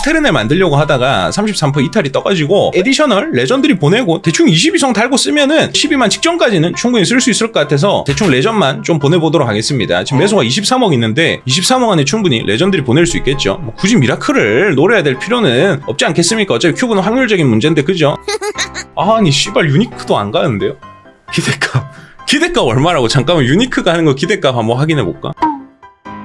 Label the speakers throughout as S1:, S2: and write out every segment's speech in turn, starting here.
S1: 카테르네 만들려고 하다가 33% 이탈이 떠가지고 에디셔널 레전드리 보내고 대충 22성 달고 쓰면은 12만 직전까지는 충분히 쓸 수 있을 것 같아서 대충 레전만 좀 보내보도록 하겠습니다. 지금 매소가 23억 있는데 23억 안에 충분히 레전드리 보낼 수 있겠죠. 뭐 굳이 미라클을 노려야 될 필요는 없지 않겠습니까? 어차피 큐브는 확률적인 문제인데 그죠? 아니 씨발 유니크도 안 가는데요? 기대값 기대값 얼마라고 잠깐만 유니크가 하는 거 기대값 한번 확인해 볼까?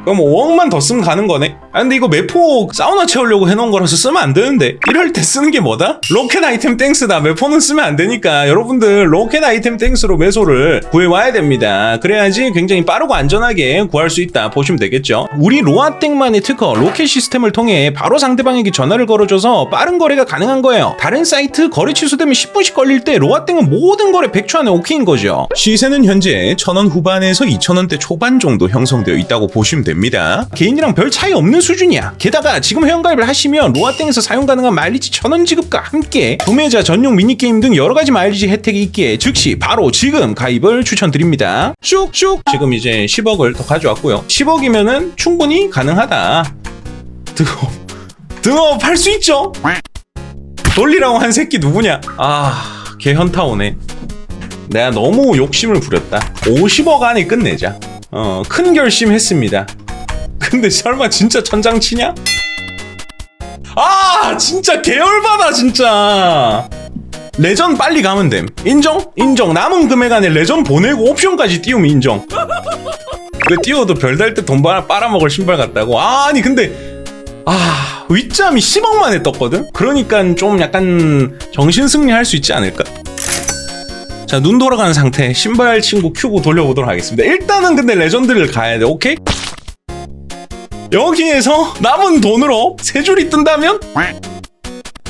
S1: 그럼 5억만 더 쓰면 가는 거네? 아 근데 이거 매포 사우나 채우려고 해놓은 거라서 쓰면 안 되는데. 이럴 때 쓰는 게 뭐다? 로켓 아이템 땡스다. 매포는 쓰면 안 되니까. 여러분들 로켓 아이템 땡스로 매소를 구해와야 됩니다. 그래야지 굉장히 빠르고 안전하게 구할 수 있다 보시면 되겠죠. 우리 로아땡만의 특허 로켓 시스템을 통해 바로 상대방에게 전화를 걸어줘서 빠른 거래가 가능한 거예요. 다른 사이트 거래 취소되면 10분씩 걸릴 때 로아땡은 모든 거래 100초 안에 오케이인 거죠. 시세는 현재 1000원 후반에서 2000원대 초반 정도 형성되어 있다고 보시면 됩니다 개인이랑 별 차이 없는 수준이야. 게다가 지금 회원가입을 하시면 로아땡에서 사용 가능한 마일리지 1000원 지급과 함께 구매자 전용 미니게임 등 여러 가지 마일리지 혜택이 있기에 즉시 바로 지금 가입을 추천드립니다. 슉슉 지금 이제 10억을 더 가져왔고요. 10억이면은 충분히 가능하다. 등업. 등업 할 수 있죠? 돌리라고 한 새끼 누구냐? 아 개 현타 오네. 내가 너무 욕심을 부렸다. 50억 안에 끝내자. 어 큰 결심했습니다 근데 설마 진짜 천장 치냐? 아 진짜 계열받아 진짜 레전 빨리 가면 됨 인정? 인정 남은 금액 안에 레전 보내고 옵션까지 띄우면 인정 그 띄워도 별달 때 돈 빨아먹을 신발 같다고 아니 근데 아 윗잠이 10억 만에 떴거든? 그러니까 좀 약간 정신승리 할 수 있지 않을까? 자, 눈 돌아가는 상태. 신발 친구 큐브 돌려보도록 하겠습니다. 일단은 근데 레전드를 가야 돼. 오케이? 여기에서 남은 돈으로 세 줄이 뜬다면?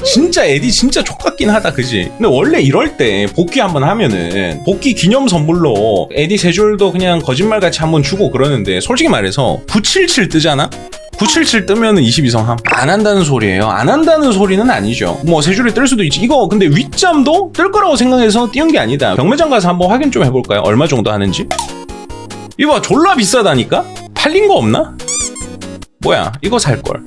S1: 진짜 에디 진짜 족같긴 하다 그지 근데 원래 이럴 때 복귀 한번 하면은 복귀 기념 선물로 에디 세 줄도 그냥 거짓말같이 한번 주고 그러는데 솔직히 말해서 977 뜨잖아 977 뜨면은 22성 함. 안 한다는 소리예요. 안 한다는 소리는 아니죠. 뭐 세 줄이 뜰 수도 있지. 이거 근데 윗잠도 뜰 거라고 생각해서 띄운 게 아니다. 경매장 가서 한번 확인 좀 해볼까요? 얼마 정도 하는지? 이거 봐, 졸라 비싸다니까? 팔린 거 없나? 뭐야, 이거 살 걸.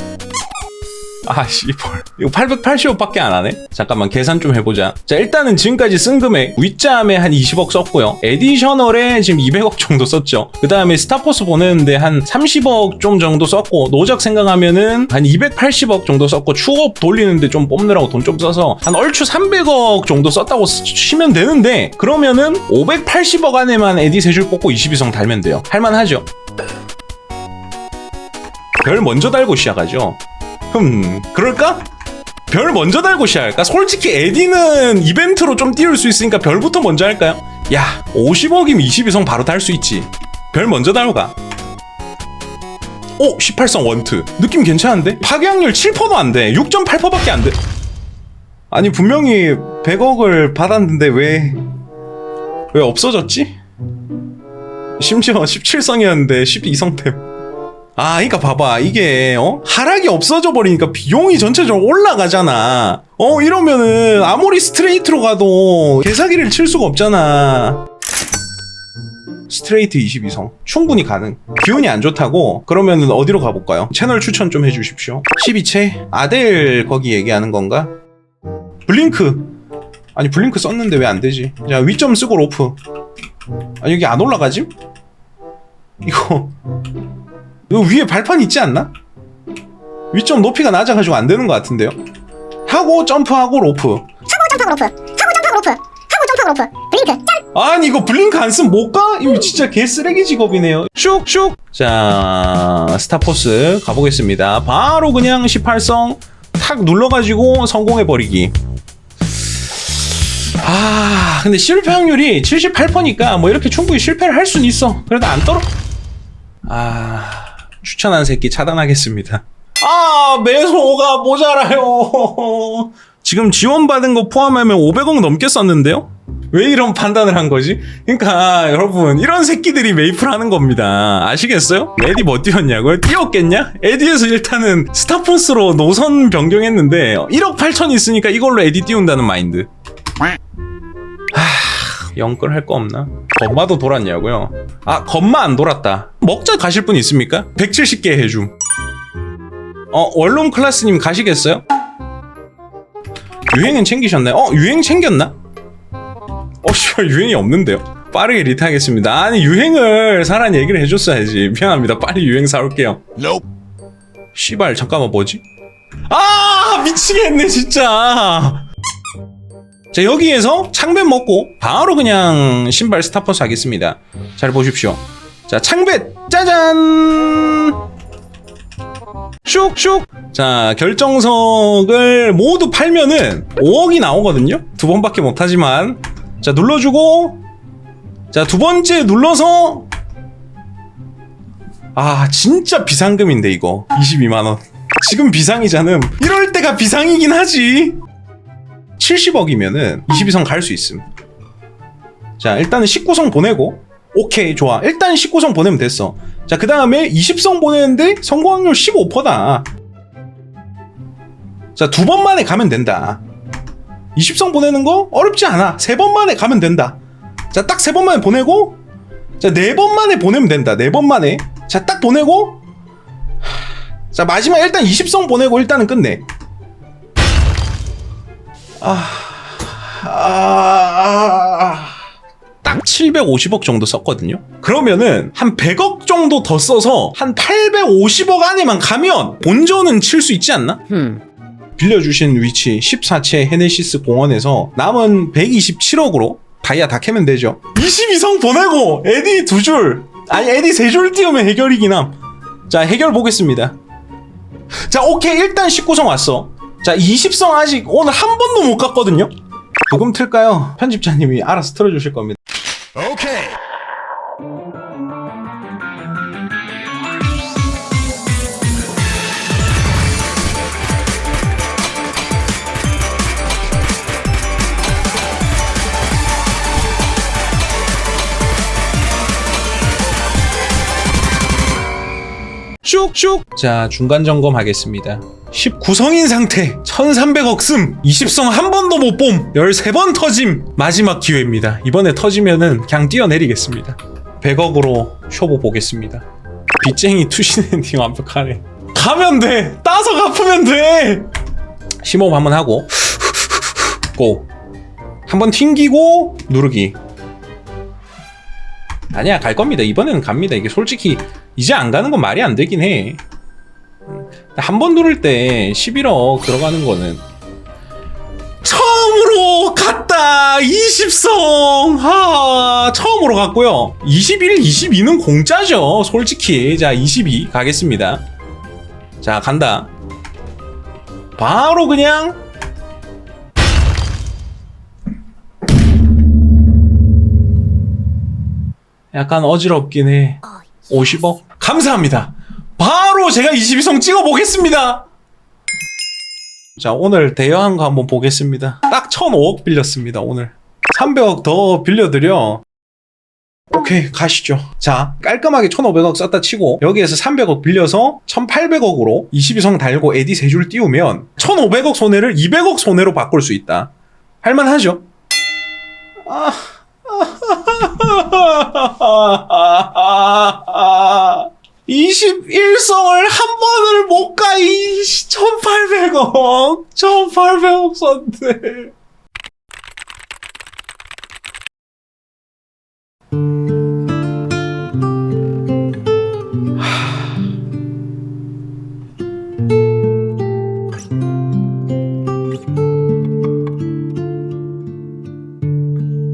S1: 아, 씨발. 이거 880억밖에 안 하네? 잠깐만, 계산 좀 해보자. 자, 일단은 지금까지 쓴 금액, 윗잠에 한 20억 썼고요. 에디셔널에 지금 200억 정도 썼죠. 그 다음에 스타포스 보내는데 한 30억 좀 정도 썼고, 노적 생각하면은 한 280억 정도 썼고, 추업 돌리는데 좀 뽑느라고 돈 좀 써서 한 얼추 300억 정도 썼다고 쓰- 치면 되는데, 그러면은 580억 안에만 에디 세줄 뽑고 22성 달면 돼요. 할만하죠? 별 먼저 달고 시작하죠. 흠, 그럴까? 별 먼저 달고 시작할까? 솔직히 에디는 이벤트로 좀 띄울 수 있으니까 별부터 먼저 할까요? 야, 50억이면 22성 바로 달 수 있지. 별 먼저 달고 가. 오, 18성 원트. 느낌 괜찮은데? 파괴확률 7%도 안 돼. 6.8%밖에 안 돼. 아니, 분명히 100억을 받았는데 왜, 왜 없어졌지? 심지어 17성이었는데 12성 템. 아, 그러니까 봐봐. 이게 어? 하락이 없어져 버리니까 비용이 전체적으로 올라가잖아. 어, 이러면은 아무리 스트레이트로 가도 개사기를 칠 수가 없잖아. 스트레이트 22성 충분히 가능 기운이 안 좋다고 그러면은 어디로 가볼까요? 채널 추천 좀 해주십시오 12채 아델 거기 얘기하는 건가? 블링크 아니 블링크 썼는데 왜 안 되지 자 위점 쓰고 로프 아 여기 안 올라가지? 이거 이거 위에 발판 있지 않나? 위점 높이가 낮아가지고 안 되는 것 같은데요? 하고 점프하고 로프.
S2: 점프하고 로프. 하고 점프하고 로프. 하고 점프하고 로프. 블링크. 짠
S1: 아니 이거 블링크 안 쓰면 못 가? 이거 진짜 개 쓰레기 직업이네요. 슉슉. 자 스타포스 가보겠습니다. 바로 그냥 18성 탁 눌러가지고 성공해버리기. 아 근데 실패 확률이 78%니까 뭐 이렇게 충분히 실패를 할 수는 있어. 그래도 안 떨어. 아 추천한 새끼 차단하겠습니다 아 매소가 모자라요 지금 지원받은 거 포함하면 500억 넘게 썼는데요 왜 이런 판단을 한 거지? 그러니까 여러분 이런 새끼들이 메이플 하는 겁니다 아시겠어요? 에디 뭐 뛰었냐고요? 뛰었겠냐? 에디에서 일단은 스타포스로 노선 변경했는데 1억 8천 있으니까 이걸로 에디 띄운다는 마인드 하... 영끌 할 거 없나? 건마도 돌았냐고요? 아 건마 안 돌았다 먹자 가실 분 있습니까? 170개 해줌 어 원룸 클래스님 가시겠어요? 유행은 챙기셨나요? 어 유행 챙겼나? 어 씨발 유행이 없는데요. 빠르게 리타하겠습니다. 아니 유행을 사람 얘기를 해줬어야지. 미안합니다. 빨리 유행 사올게요. 씨발 잠깐만 뭐지? 아 미치겠네 진짜. 자 여기에서 창뱃 먹고 바로 그냥 신발 스타퍼스 하겠습니다. 잘 보십시오. 자 창뱃 짜잔. 슉슉. 자 결정석을 모두 팔면은 5억이 나오거든요. 두 번밖에 못하지만 자 눌러주고 자 두 번째 눌러서 아 진짜 비상금인데 이거 22만 원. 지금 비상이잖음. 이럴 때가 비상이긴 하지. 70억이면은 22성 갈 수 있음. 자, 일단은 19성 보내고 오케이, 좋아. 일단 19성 보내면 됐어. 자, 그 다음에 20성 보내는데 성공 확률 15%다. 자, 두 번 만에 가면 된다. 20성 보내는 거 어렵지 않아. 세 번 만에 가면 된다. 자, 딱 세 번 만에 보내고 자, 네 번 만에 보내면 된다. 네 번 만에. 자, 딱 보내고 자, 마지막 일단 20성 보내고 일단은 끝내. 아, 아, 딱 750억 정도 썼거든요. 그러면은 한 100억 정도 더 써서 한 850억 안에만 가면 본전은 칠 수 있지 않나? 빌려주신 위치 14채 헤네시스 공원에서 남은 127억으로 다이아 다 캐면 되죠. 22성 보내고 에디 두 줄, 아니 에디 세 줄 띄우면 해결이긴 함. 자 해결 보겠습니다. 자 오케이 일단 19성 왔어. 자 20성 아직 오늘 한 번도 못 갔거든요. 부금 틀까요? 편집자님이 알아서 틀어주실 겁니다. 쭉쭉 자 중간 점검 하겠습니다 19성인 상태 1300억 씀 20성 한 번도 못봄 13번 터짐 마지막 기회입니다. 이번에 터지면은 그냥 뛰어내리겠습니다. 100억으로 쇼부 보겠습니다. 빚쟁이 투신 엔딩 완벽하네. 가면 돼! 따서 갚으면 돼! 심호흡 한번 하고 고. 한번 튕기고 누르기. 아니야 갈 겁니다. 이번에는 갑니다. 이게 솔직히 이제 안 가는 건 말이 안 되긴 해. 한 번 누를 때 11억 들어가는 거는 처음으로 갔다 20성. 하 처음으로 갔고요. 21, 22는 공짜죠. 솔직히. 자 22 가겠습니다. 자 간다. 바로 그냥 약간 어지럽긴 해. 50억? 감사합니다. 바로 제가 22성 찍어 보겠습니다. 자, 오늘 대여한 거 한번 보겠습니다. 딱 1005억 빌렸습니다, 오늘. 300억 더 빌려드려. 오케이, 가시죠. 자, 깔끔하게 1500억 썼다 치고, 여기에서 300억 빌려서 1800억으로 22성 달고 에디 3줄 띄우면 1500억 손해를 200억 손해로 바꿀 수 있다. 할만하죠? 아. 21성을 한 번을 못 가, 이 1800억. 1800억 썼는데.